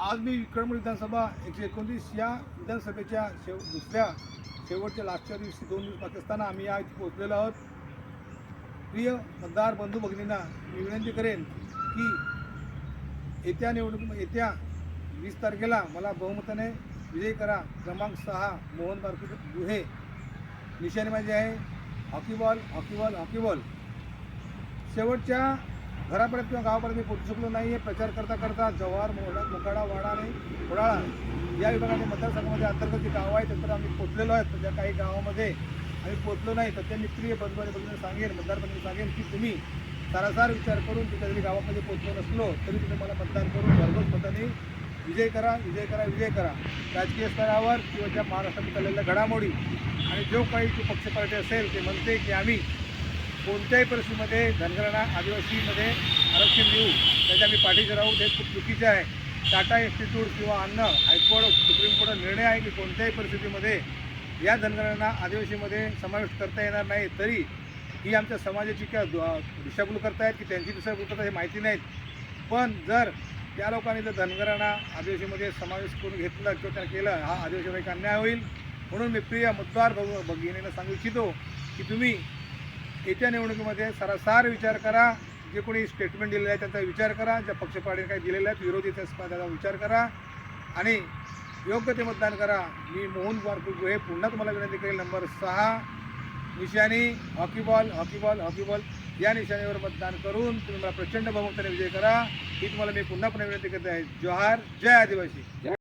आज मी विक्रम विधानसभा एकशे एकोणतीस या विधानसभेच्या शेव दुसऱ्या शेवटच्या लास्टच्या दिवशी दोन दिवस पाच असताना आम्ही या इथे पोहोचलेलो आहोत. प्रिय मतदार बंधू भगिनींना मी विनंती करेन की येत्या निवडणूक येत्या वीस तारखेला मला बहुमताने विजय करा. क्रमांक सहा मोहन बारकुटे गुहे. निशाणेबाजी माझी आहे. हॉकी बॉल हॉकीबॉल शेवटच्या घरापर्यंत किंवा गावापर्यंत मी पोहोचू शकलो नाही आहे. प्रचार करता करता जव्हार मोहडा मोकाडा वाडा आणि खोडाळा या विभागाने मतदारसंघामध्ये अंतर्गत जे गावं आहेत तर आम्ही पोचलेलो आहेत तर त्या काही गावामध्ये आम्ही पोचलो नाही तर त्या निष्क्रिय बंधू आणि सांगेन मतदार सांगेन की तुम्ही सारासार विचार करून तिथे जरी गावामध्ये पोचलो नसलो तरी तुम्ही मला मतदान करून भरघोस मताने विजय करा विजय करा विजय करा. राजकीय स्तरावर किंवा ज्या महाराष्ट्रात चाललेल्या घडामोडी आणि जो काही जो पक्ष पार्टी असेल ते म्हणते की आम्ही कोणत्याही परिस्थितीमध्ये धनगरांना आदिवासीमध्ये आरक्षण देऊ त्याच्या आम्ही पाठीचे राहू ते खूप चुकीचे आहे. टाटा इन्स्टिट्यूट किंवा अन्न हायकोर्ट सुप्रीम कोर्टाचा निर्णय आहे की कोणत्याही परिस्थितीमध्ये या धनगरांना आदिवासीमध्ये समावेश करता येणार नाही तरी ही आमच्या समाजाची किंवा दु- दिशाभूल करतायत की त्यांची दिशाभूल करतात हे माहिती नाहीत. पण जर त्या लोकांनी जर धनगरांना आदिवासीमध्ये समावेश करून घेतला किंवा त्याला केलं हा आदिवासीवर एक अन्याय होईल. म्हणून मी प्रिय मतदार भग- भगिनींना सांगू इच्छितो की तुम्ही येत्या निवडणुकीमध्ये सरासार विचार करा. जे कोणी स्टेटमेंट दिलेलं आहे त्यांचा विचार करा. ज्या पक्षपाटीने काही दिलेले आहेत विरोधी त्याचा विचार करा. आणि योग्य ते मतदान करा. मी मोहन वारकू हे पुन्हा तुम्हाला विनंती करेल. नंबर सहा निशाणी हॉकीबॉल हॉकीबॉल हॉकीबॉल या निशाणीवर मतदान करून तुम्ही मला प्रचंड बहुमताने विजय करा. ही तुम्हाला मी पुन्हा पुन्हा विनंती करत आहे. जोहार. जय आदिवासी.